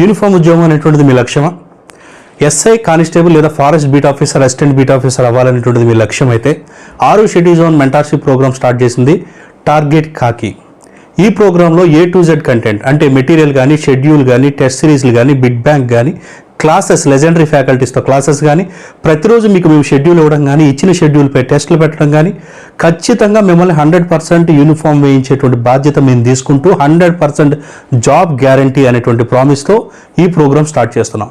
Uniform ఉద్యోగం అనేటువంటిది మీ లక్ష్యమా? ఎస్ఐ కానిస్టేబుల్ లేదా forest beat officer assistant beat officer అవ్వాలనేటువంటిది మీ లక్ష్యం అయితే ఆరు schedule zone mentorship program start చేసింది టార్గెట్ కాకి. ఈ ప్రోగ్రాంలో ఏ టు జెడ్ కంటెంట్ అంటే మెటీరియల్ కానీ షెడ్యూల్ కానీ టెస్ట్ సిరీస్లు కానీ బిగ్ బ్యాంక్ కానీ క్లాసెస్ లెజెండరీ ఫ్యాకల్టీస్తో క్లాసెస్ కానీ ప్రతిరోజు మీకు మేము షెడ్యూల్ ఇవ్వడం కానీ ఇచ్చిన షెడ్యూల్పై టెస్టులు పెట్టడం కానీ ఖచ్చితంగా మిమ్మల్ని హండ్రెడ్ పర్సెంట్ యూనిఫామ్ వేయించేటువంటి బాధ్యత మేము తీసుకుంటూ హండ్రెడ్ పర్సెంట్ జాబ్ గ్యారంటీ అనేటువంటి ప్రామిస్తో ఈ ప్రోగ్రామ్ స్టార్ట్ చేస్తున్నాం.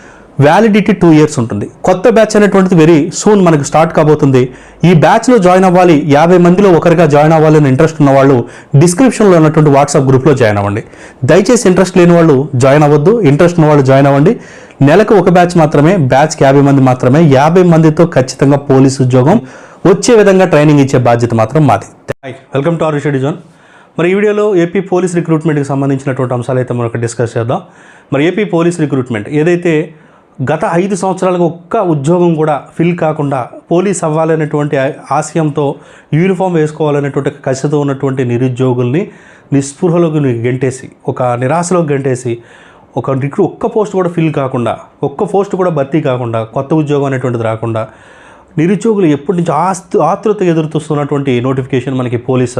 వ్యాలిడిటీ టూ ఇయర్స్ ఉంటుంది. కొత్త బ్యాచ్ అనేటువంటిది వెరీ సూన్ మనకు స్టార్ట్ కాబోతుంది. ఈ బ్యాచ్లో జాయిన్ అవ్వాలి యాభై మందిలో ఒకరిగా జాయిన్ అవ్వాలని ఇంట్రెస్ట్ ఉన్న వాళ్ళు డిస్క్రిప్షన్లో ఉన్నటువంటి వాట్సాప్ గ్రూప్లో జాయిన్ అవ్వండి. దయచేసి ఇంట్రెస్ట్ లేని వాళ్ళు జాయిన్ అవ్వద్దు. ఇంట్రెస్ట్ ఉన్న వాళ్ళు జాయిన్ అవ్వండి. నెలకు ఒక బ్యాచ్ మాత్రమే బ్యాచ్కి యాభై మంది మాత్రమే యాభై మందితో ఖచ్చితంగా పోలీస్ ఉద్యోగం వచ్చే విధంగా ట్రైనింగ్ ఇచ్చే బాధ్యత మాత్రం మాది. వెల్కమ్ టు ఆర్ జోన్ మరి ఈ వీడియోలో ఏపీ పోలీస్ రిక్రూట్మెంట్కి సంబంధించినటువంటి అంశాలు అయితే మనం డిస్కస్ చేద్దాం. మరి ఏపీ పోలీస్ రిక్రూట్మెంట్ ఏదైతే గత ఐదు సంవత్సరాలుగా ఒక్క ఉద్యోగం కూడా ఫిల్ కాకుండా పోలీస్ అవ్వాలనేటువంటి ఆశయంతో యూనిఫామ్ వేసుకోవాలనేటువంటి కసితో ఉన్నటువంటి నిరుద్యోగుల్ని నిస్పృహలోకి గెంటేసి ఒక నిరాశలోకి గెంటేసి ఒక రిక్రూ ఒక్క పోస్ట్ కూడా ఫిల్ కాకుండా ఒక్క పోస్ట్ కూడా భర్తీ కాకుండా కొత్త ఉద్యోగం అనేటువంటిది రాకుండా నిరుద్యోగులు ఎప్పటి నుంచి ఆస్తు ఆతృత ఎదురుతూస్తున్నటువంటి నోటిఫికేషన్ మనకి పోలీస్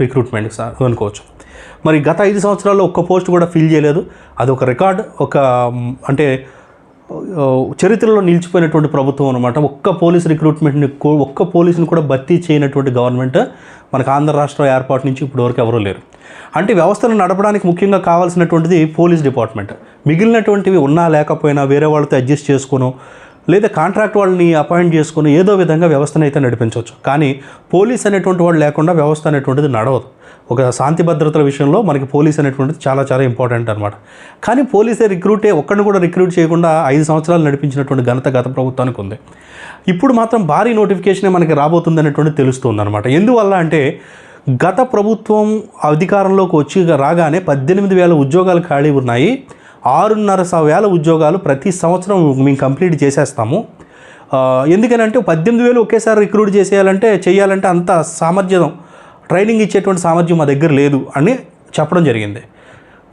రిక్రూట్మెంట్ సార్ అనుకోవచ్చు. మరి గత ఐదు సంవత్సరాల్లో ఒక్క పోస్ట్ కూడా ఫిల్ చేయలేదు. అది ఒక రికార్డ్ ఒక అంటే చరిత్రలో నిలిచిపోయినటువంటి ప్రభుత్వం అనమాట ఒక్క పోలీస్ రిక్రూట్మెంట్ని ఒక్క పోలీసుని కూడా భర్తీ చేయనటువంటి గవర్నమెంట్ మనకు ఆంధ్ర రాష్ట్ర ఏర్పాటు నుంచి ఇప్పటివరకు ఎవరూ లేరు. అంటే వ్యవస్థను నడపడానికి ముఖ్యంగా కావాల్సినటువంటిది పోలీస్ డిపార్ట్మెంట్. మిగిలినటువంటివి ఉన్నా లేకపోయినా వేరే వాళ్ళతో అడ్జస్ట్ చేసుకోను లేదా కాంట్రాక్ట్ వాళ్ళని అపాయింట్ చేసుకుని ఏదో విధంగా వ్యవస్థను అయితే నడిపించవచ్చు. కానీ పోలీస్ అనేటువంటి వాళ్ళు లేకుండా వ్యవస్థ అనేటువంటిది నడవదు. ఒక శాంతి భద్రతల విషయంలో మనకి పోలీస్ అనేటువంటిది చాలా చాలా ఇంపార్టెంట్ అనమాట కానీ పోలీసే రిక్రూటే ఒక్కడిని కూడా రిక్రూట్ చేయకుండా ఐదు సంవత్సరాలు నడిపించినటువంటి ఘనత గత ప్రభుత్వానికి ఉంది. ఇప్పుడు మాత్రం భారీ నోటిఫికేషనే మనకి రాబోతుంది అనేటువంటిది తెలుస్తుంది అనమాట ఎందువల్ల అంటే గత ప్రభుత్వం అధికారంలోకి వచ్చి రాగానే పద్దెనిమిది వేల ఉద్యోగాలు ఖాళీ ఉన్నాయి. ఆరున్నర వేల ఉద్యోగాలు ప్రతి సంవత్సరం మేము కంప్లీట్ చేసేస్తాము. ఎందుకనంటే పద్దెనిమిది వేలు ఒకేసారి రిక్రూట్ చేసేయాలంటే చేయాలంటే అంత సామర్థ్యం ట్రైనింగ్ ఇచ్చేటువంటి సామర్థ్యం మా దగ్గర లేదు అని చెప్పడం జరిగింది.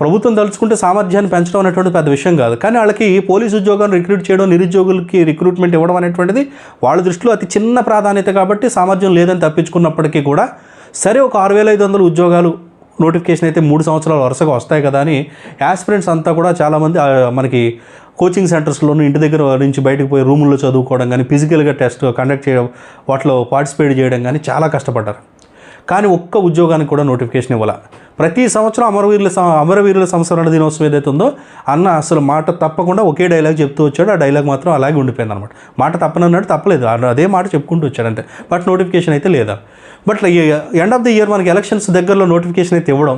ప్రభుత్వం తలుచుకుంటే సామర్థ్యాన్ని పెంచడం అనేటువంటి పెద్ద విషయం కాదు. కానీ వాళ్ళకి పోలీసు ఉద్యోగాన్ని రిక్రూట్ చేయడం నిరుద్యోగులకి రిక్రూట్మెంట్ ఇవ్వడం అనేటువంటిది వాళ్ళ దృష్టిలో అతి చిన్న ప్రాధాన్యత కాబట్టి సామర్థ్యం లేదని తప్పించుకున్నప్పటికీ కూడా సరే ఒక ఆరు వేల ఐదు వందల ఉద్యోగాలు నోటిఫికేషన్ అయితే మూడు సంవత్సరాలు వరుసగా వస్తాయి కదా అని యాస్పిరెంట్స్ అంతా కూడా చాలామంది మనకి కోచింగ్ సెంటర్స్లోనూ ఇంటి దగ్గర నుంచి బయటకు పోయి రూముల్లో చదువుకోవడం కానీ ఫిజికల్గా టెస్ట్ కండక్ట్ చేయడం వాటిలో పార్టిసిపేట్ చేయడం కానీ చాలా కష్టపడ్డారు. కానీ ఒక్క ఉద్యోగానికి కూడా నోటిఫికేషన్ ఇవ్వాల. ప్రతి సంవత్సరం అమరవీరుల అమరవీరుల సంస్మరణ దినోత్సవం ఏదైతే ఉందో అన్న అసలు మాట తప్పకుండా ఒకే డైలాగ్ చెప్తూ వచ్చాడు. ఆ డైలాగ్ మాత్రం అలాగే ఉండిపోయింది అనమాట మాట తప్పనన్నాడు తప్పలేదు. అదే మాట చెప్పుకుంటూ వచ్చాడంటే బట్ నోటిఫికేషన్ అయితే లేదా. But end of the year మనకి ఎలక్షన్స్ దగ్గరలో నోటిఫికేషన్ అయితే ఇవ్వడం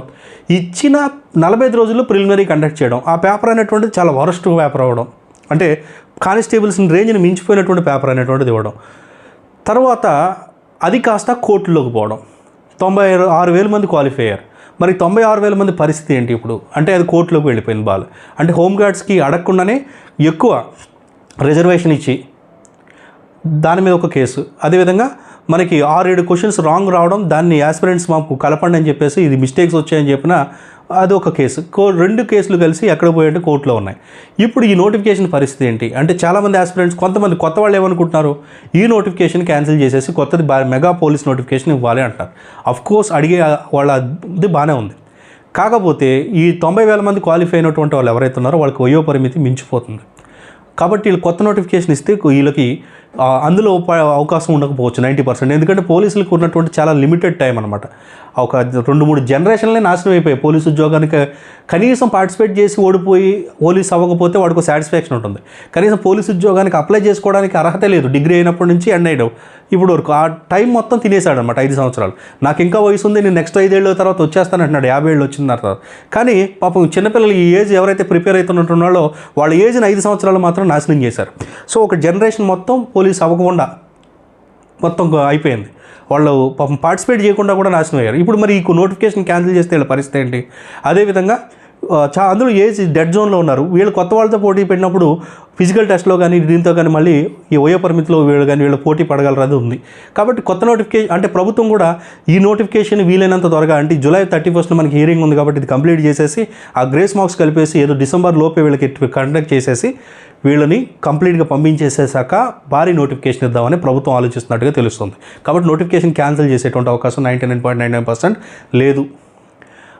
ఇచ్చిన నలభై ఐదు రోజుల్లో ప్రిలిమినరీ కండక్ట్ చేయడం ఆ పేపర్ అనేటువంటిది చాలా వరస్ట్ పేపర్ అవ్వడం అంటే కానిస్టేబుల్స్ రేంజ్ని మించిపోయినటువంటి పేపర్ అనేటువంటిది ఇవ్వడం తర్వాత అది కాస్త కోర్టులోకి పోవడం తొంభై ఆరు వేల మంది క్వాలిఫై అయ్యారు మరి తొంభై ఆరు వేల మంది పరిస్థితి ఏంటి ఇప్పుడు? అంటే అది కోర్టులోకి వెళ్ళిపోయింది బాల్. అంటే హోమ్ గార్డ్స్కి అడగకుండానే ఎక్కువ రిజర్వేషన్ ఇచ్చి దాని మీద ఒక కేసు. అదేవిధంగా మనకి ఆరు ఏడు క్వశ్చన్స్ రాంగ్ రావడం దాన్ని యాస్పిరెంట్స్ మాకు కలపండి అని చెప్పేసి ఇది మిస్టేక్స్ వచ్చాయని చెప్పిన అదొక కేసు. కో రెండు కేసులు కలిసి ఎక్కడ పోయంటే కోర్టులో ఉన్నాయి. ఇప్పుడు ఈ నోటిఫికేషన్ పరిస్థితి ఏంటి? అంటే చాలామంది ఆస్పిరెంట్స్ కొంతమంది కొత్త వాళ్ళు ఏమనుకుంటున్నారు? ఈ నోటిఫికేషన్ క్యాన్సిల్ చేసేసి కొత్తది బా మెగా పోలీస్ నోటిఫికేషన్ ఇవ్వాలి అంటారు. అఫ్ కోర్స్ అడిగే వాళ్ళ ఇది బాగానే ఉంది. కాకపోతే ఈ తొంభై వేల మంది క్వాలిఫై అయినటువంటి వాళ్ళు ఎవరైతే ఉన్నారో వాళ్ళకి వయో పరిమితి మించిపోతుంది. కాబట్టి వీళ్ళు కొత్త నోటిఫికేషన్ ఇస్తే వీళ్ళకి అందులో అవకాశం ఉండకపోవచ్చు నైంటీ పర్సెంట్ ఎందుకంటే పోలీసులకు ఉన్నటువంటి చాలా లిమిటెడ్ టైం అనమాట ఒక రెండు మూడు జనరేషన్లే నాశనం అయిపోయాయి. పోలీసు ఉద్యోగానికి కనీసం పార్టిసిపేట్ చేసి ఓడిపోయి పోలీస్ అవ్వకపోతే వాడికి సాటిస్ఫాక్షన్ ఉంటుంది. కనీసం పోలీసు ఉద్యోగానికి అప్లై చేసుకోవడానికి అర్హత లేదు. డిగ్రీ అయినప్పటి నుంచి ఎండ్ అయ్యడం. ఇప్పుడు వరకు ఆ టైం మొత్తం తినేశాడు అనమాట ఐదు సంవత్సరాలు. నాకు ఇంకా వయసు ఉంది నేను నెక్స్ట్ ఐదేళ్ళ తర్వాత వచ్చేస్తాను అంటున్నాడు. యాభై ఏళ్ళు వచ్చిన తర్వాత. కానీ పాపం చిన్నపిల్లలు ఈ ఏజ్ ఎవరైతే ప్రిపేర్ అవుతున్నట్టున్నారో వాళ్ళ ఏజ్ని ఐదు సంవత్సరాలు మాత్రం నాశనం చేశారు. సో ఒక జనరేషన్ మొత్తం పోలీస్ అవ్వకుండా మొత్తం అయిపోయింది. వాళ్ళు పాపం పార్టిసిపేట్ చేయకుండా కూడా నాశనం అయ్యారు. ఇప్పుడు మరి ఈ నోటిఫికేషన్ క్యాన్సిల్ చేస్తే వీళ్ళ పరిస్థితి ఏంటి? అదేవిధంగా చా అందులో ఏజ్ డెడ్ జోన్లో ఉన్నారు. వీళ్ళు కొత్త వాళ్ళతో పోటీ పెట్టినప్పుడు ఫిజికల్ టెస్ట్లో కానీ దీంతో కానీ మళ్ళీ ఈ వయో పరిమితిలో వీళ్ళు కానీ వీళ్ళు పోటీ పడగలరది ఉంది. కాబట్టి కొత్త నోటిఫికేషన్ అంటే ప్రభుత్వం కూడా ఈ నోటిఫికేషన్ వీలైనంత త్వరగా అంటే జూలై థర్టీ ఫస్ట్ మనకి హియరింగ్ ఉంది కాబట్టి ఇది కంప్లీట్ చేసేసి ఆ గ్రేస్ మార్క్స్ కలిపేసి ఏదో డిసెంబర్ లోపే వీళ్ళకి కండక్ట్ చేసేసి వీళ్ళని కంప్లీట్గా పంపించేసేసాక భారీ నోటిఫికేషన్ ఇద్దామని ప్రభుత్వం ఆలోచిస్తున్నట్టుగా తెలుస్తుంది. కాబట్టి నోటిఫికేషన్ క్యాన్సిల్ చేసేటువంటి అవకాశం ninety nine point nine nine percent లేదు.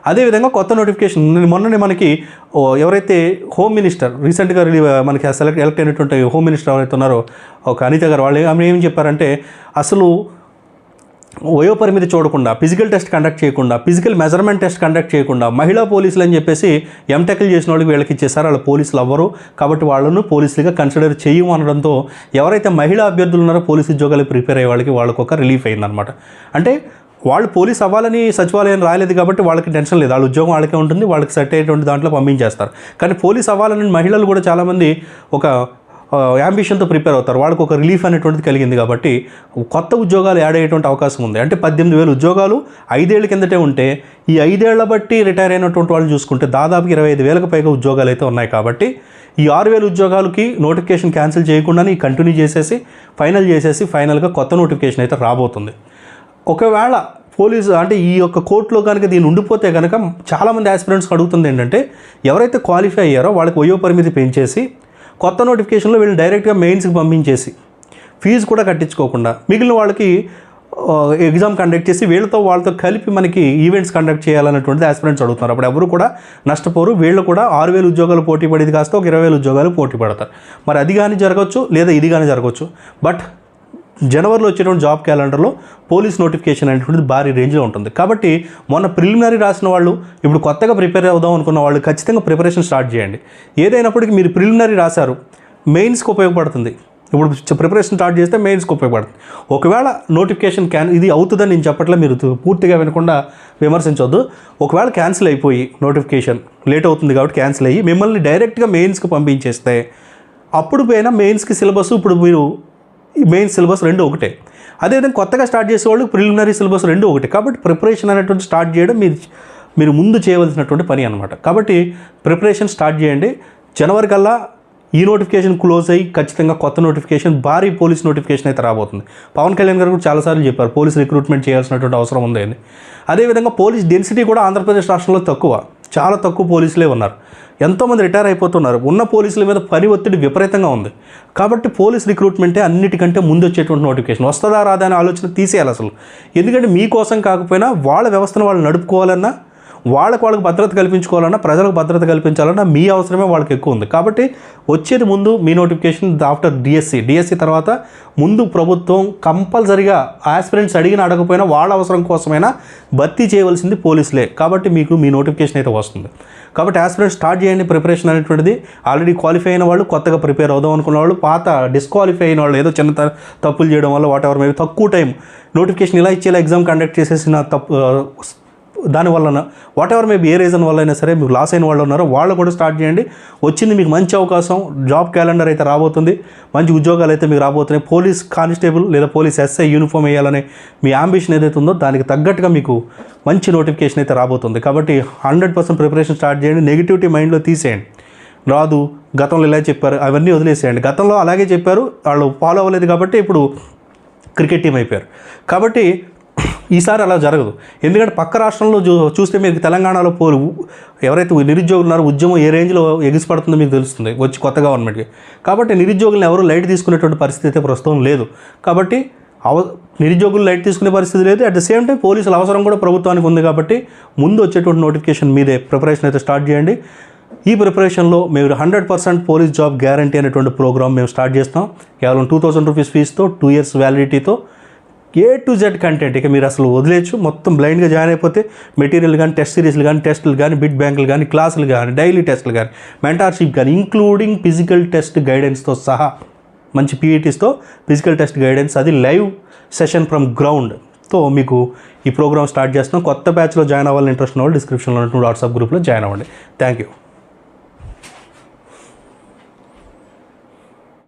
అదేవిధంగా కొత్త నోటిఫికేషన్ మొన్ననే మనకి ఎవరైతే హోమ్ మినిస్టర్ రీసెంట్గా రిలీవ్ మనకి సెలెక్ట్ ఎలక్ట్ అయినటువంటి హోమ్ మినిస్టర్ ఎవరైతే ఉన్నారో ఒక అనిత గారు వాళ్ళు ఆమె ఏం చెప్పారంటే అసలు వయో పరిమితి చూడకుండా ఫిజికల్ టెస్ట్ కండక్ట్ చేయకుండా ఫిజికల్ మెజర్మెంట్ టెస్ట్ కండక్ట్ చేయకుండా మహిళా పోలీసులు అని చెప్పేసి ఎంటెక్లు చేసిన వాళ్ళకి వీళ్ళకి ఇచ్చేసారు వాళ్ళ పోలీసులు అవ్వరు. కాబట్టి వాళ్ళను పోలీసులుగా కన్సిడర్ చేయము అనడంతో ఎవరైతే మహిళా అభ్యర్థులు ఉన్నారో పోలీసు ఉద్యోగాలు ప్రిపేర్ అయ్యే వాళ్ళకి వాళ్ళకొక రిలీఫ్ అయిందనమాట అంటే వాళ్ళు పోలీస్ అవ్వాలని సచివాలయం రాలేదు కాబట్టి వాళ్ళకి టెన్షన్ లేదు. వాళ్ళ ఉద్యోగం వాళ్ళకే ఉంటుంది వాళ్ళకి సెట్ అయ్యేటువంటి దాంట్లో పంపించేస్తారు. కానీ పోలీస్ అవ్వాలని మహిళలు కూడా చాలామంది ఒక యాంబిషన్తో ప్రిపేర్ అవుతారు. వాళ్ళకు ఒక రిలీఫ్ అనేటువంటిది కలిగింది కాబట్టి కొత్త ఉద్యోగాలు యాడ్ అయ్యేటువంటి అవకాశం ఉంది. అంటే పద్దెనిమిది వేలు ఉద్యోగాలు ఐదేళ్ళ కిందటే ఉంటే ఈ ఐదేళ్ళ బట్టి రిటైర్ అయినటువంటి వాళ్ళు చూసుకుంటే దాదాపు ఇరవై ఐదు వేలకు పైగా ఉద్యోగాలు అయితే ఉన్నాయి కాబట్టి ఈ ఆరు వేల ఉద్యోగాలకి నోటిఫికేషన్ క్యాన్సిల్ చేయకుండానే కంటిన్యూ చేసేసి ఫైనల్ చేసేసి ఫైనల్గా కొత్త నోటిఫికేషన్ అయితే రాబోతుంది. ఒకవేళ పోలీసు అంటే ఈ యొక్క కోర్టులో కనుక దీన్ని ఉండిపోతే కనుక చాలామంది ఆస్పిరెంట్స్ అడుగుతుంది ఏంటంటే ఎవరైతే క్వాలిఫై అయ్యారో వాళ్ళకి వయో పరిమితి పెంచేసి కొత్త నోటిఫికేషన్లో వీళ్ళు డైరెక్ట్గా మెయిన్స్కి పంపించేసి ఫీజు కూడా కట్టించుకోకుండా మిగిలిన వాళ్ళకి ఎగ్జామ్ కండక్ట్ చేసి వీళ్ళతో వాళ్ళతో కలిపి మనకి ఈవెంట్స్ కండక్ట్ చేయాలన్నటువంటిది ఆస్పిరెంట్స్ అడుగుతున్నారు. అప్పుడు ఎవరు కూడా నష్టపోరు. వీళ్ళు కూడా ఆరు వేలు ఉద్యోగాలు పోటీ పడేది కాస్త ఒక ఇరవై వేలు ఉద్యోగాలు పోటీ పడతారు. మరి అది కానీ జరగవచ్చు లేదా ఇది కానీ జరగవచ్చు బట్ జనవరిలో వచ్చేటువంటి జాబ్ క్యాలెండర్లో పోలీస్ నోటిఫికేషన్ అనేటువంటిది భారీ రేంజ్లో ఉంటుంది. కాబట్టి మొన్న ప్రిలిమినరీ రాసిన వాళ్ళు ఇప్పుడు కొత్తగా ప్రిపేర్ అవుదాం అనుకున్న వాళ్ళు ఖచ్చితంగా ప్రిపరేషన్ స్టార్ట్ చేయండి. ఏదైనప్పటికీ మీరు ప్రిలిమినరీ రాశారు మెయిన్స్కి ఉపయోగపడుతుంది. ఇప్పుడు ప్రిపరేషన్ స్టార్ట్ చేస్తే మెయిన్స్కి ఉపయోగపడుతుంది. ఒకవేళ నోటిఫికేషన్ క్యాన్ ఇది అవుతుందని నేను చెప్పట్లే మీరు పూర్తిగా వినకుండా విమర్శించొద్దు. ఒకవేళ క్యాన్సిల్ అయిపోయి నోటిఫికేషన్ లేట్ అవుతుంది కాబట్టి క్యాన్సిల్ అయ్యి మిమ్మల్ని డైరెక్ట్గా మెయిన్స్కి పంపించేస్తే అప్పుడు పోయినా మెయిన్స్కి సిలబస్ ఇప్పుడు మీరు మెయిన్ సిలబస్ రెండు ఒకటే. అదేవిధంగా కొత్తగా స్టార్ట్ చేసే వాళ్ళు ప్రిలిమినరీ సిలబస్ రెండు ఒకటే. కాబట్టి ప్రిపరేషన్ అనేటువంటి స్టార్ట్ చేయడం మీరు మీరు ముందు చేయవలసినటువంటి పని అనమాట కాబట్టి ప్రిపరేషన్ స్టార్ట్ చేయండి. జనవరి కల్లా ఈ నోటిఫికేషన్ క్లోజ్ అయ్యి ఖచ్చితంగా కొత్త నోటిఫికేషన్ భారీ పోలీస్ నోటిఫికేషన్ అయితే రాబోతుంది. పవన్ కళ్యాణ్ గారు కూడా చాలాసార్లు చెప్పారు పోలీస్ రిక్రూట్మెంట్ చేయాల్సినటువంటి అవసరం ఉంది అని అదేవిధంగా పోలీస్ డెన్సిటీ కూడా ఆంధ్రప్రదేశ్ రాష్ట్రంలో తక్కువ. చాలా తక్కువ పోలీసులే ఉన్నారు. ఎంతోమంది రిటైర్ అయిపోతున్నారు. ఉన్న పోలీసుల మీద పని ఒత్తిడి విపరీతంగా ఉంది. కాబట్టి పోలీస్ రిక్రూట్మెంటే అన్నిటికంటే ముందు వచ్చేటువంటి నోటిఫికేషన్. వస్తుందా రాదా అనే ఆలోచన తీసేయాలి అసలు. ఎందుకంటే మీకోసం కాకపోయినా వాళ్ళ వ్యవస్థను వాళ్ళు నడుపుకోవాలన్నా వాళ్ళకు వాళ్ళకి భద్రత కల్పించుకోవాలన్నా ప్రజలకు భద్రత కల్పించాలన్నా మీ అవసరమే వాళ్ళకి ఎక్కువ ఉంది. కాబట్టి వచ్చేది ముందు మీ నోటిఫికేషన్ ఆఫ్టర్ డిఎస్సి డిఎస్సి తర్వాత ముందు ప్రభుత్వం కంపల్సరిగా ఆస్పిరెంట్స్ అడిగిన అడగకపోయినా వాళ్ళ అవసరం కోసమైనా భర్తీ చేయవలసింది పోలీసులే. కాబట్టి మీకు మీ నోటిఫికేషన్ అయితే వస్తుంది. కాబట్టి ఆస్పిరెంట్స్ స్టార్ట్ చేయండి ప్రిపరేషన్ అనేటువంటిది. ఆల్రెడీ క్వాలిఫై అయిన వాళ్ళు కొత్తగా ప్రిపేర్ అవుదాం అనుకున్న వాళ్ళు పాత డిస్క్వాలిఫై అయిన వాళ్ళు ఏదో చిన్న తప్పులు చేయడం వల్ల వాట్ ఎవర్ మేబీ తక్కువ టైం నోటిఫికేషన్ ఇలా ఇచ్చేలా ఎగ్జామ్ కండక్ట్ చేసేసిన తప్పు దాని వలన వాట్ ఎవర్ మేబీ ఏ రీజన్ వల్ల అయినా సరే మీకు లాస్ అయిన వాళ్ళు ఉన్నారో వాళ్ళు కూడా స్టార్ట్ చేయండి. వచ్చింది మీకు మంచి అవకాశం జాబ్ క్యాలెండర్ అయితే రాబోతుంది. మంచి ఉద్యోగాలు అయితే మీకు రాబోతున్నాయి. పోలీస్ కానిస్టేబుల్ లేదా పోలీస్ ఎస్ఐ యూనిఫామ్ వేయాలనే మీ అంబిషన్ ఏదైతే ఉందో దానికి తగ్గట్టుగా మీకు మంచి నోటిఫికేషన్ అయితే రాబోతుంది. కాబట్టి హండ్రెడ్ పర్సెంట్ ప్రిపరేషన్ స్టార్ట్ చేయండి. నెగిటివిటీ మైండ్లో తీసేయండి. రాదు గతంలో ఇలా చెప్పారు అవన్నీ వదిలేసేయండి. గతంలో అలాగే చెప్పారు వాళ్ళు ఫాలో అవ్వలేదు కాబట్టి ఇప్పుడు క్రికెట్ టీం అయిపోయారు. కాబట్టి ఈసారి అలా జరగదు. ఎందుకంటే పక్క రాష్ట్రంలో చూ చూస్తే మీకు తెలంగాణలో పోరు ఎవరైతే నిరుద్యోగులు ఉన్నారో ఉద్యమం ఏ రేంజ్లో ఎగిసిపడుతుందో మీకు తెలుస్తుంది వచ్చి కొత్త గవర్నమెంట్కి. కాబట్టి నిరుద్యోగులను ఎవరు లైట్ తీసుకునేటువంటి పరిస్థితి అయితే ప్రస్తుతం లేదు. కాబట్టి అవ నిరుద్యోగులు లైట్ తీసుకునే పరిస్థితి లేదు. అట్ ద సేమ్ టైం పోలీసుల అవసరం కూడా ప్రభుత్వానికి ఉంది కాబట్టి ముందు వచ్చేటువంటి నోటిఫికేషన్ మీదే ప్రిపరేషన్ అయితే స్టార్ట్ చేయండి. ఈ ప్రిపరేషన్లో మీరు hundred percent police job guarantee అనేటువంటి ప్రోగ్రామ్ మేము స్టార్ట్ చేస్తాం. కేవలం టూ థౌసండ్ రూపీస్ ఫీజుతో టూ ఇయర్స్ వ్యాలిడిటీతో ఏ టు జెడ్ కంటెంట్ ఇక మీరు అసలు వదిలేయచ్చు. మొత్తం బ్లైండ్గా జాయిన్ అయిపోతే మెటీరియల్ కానీ టెస్ట్ సిరీస్లు కానీ టెస్టులు కానీ బిట్ బ్యాంకులు కానీ క్లాసులు కానీ డైలీ టెస్టులు కానీ మెంటార్షిప్ కానీ ఇంక్లూడింగ్ ఫిజికల్ టెస్ట్ గైడెన్స్తో సహా మంచి పీఈటీస్తో ఫిజికల్ టెస్ట్ గైడెన్స్ అది లైవ్ సెషన్ ఫ్రమ్ గ్రౌండ్తో మీకు ఈ ప్రోగ్రామ్ స్టార్ట్ చేస్తున్నాం. కొత్త బ్యాచ్లో జాయిన్ అవ్వాలని ఇంట్రెస్ట్ ఉన్న వాళ్ళు డిస్క్రిప్షన్లో ఉన్నటువంటి వాట్సాప్ గ్రూప్లో జాయిన్ అవ్వండి. Thank you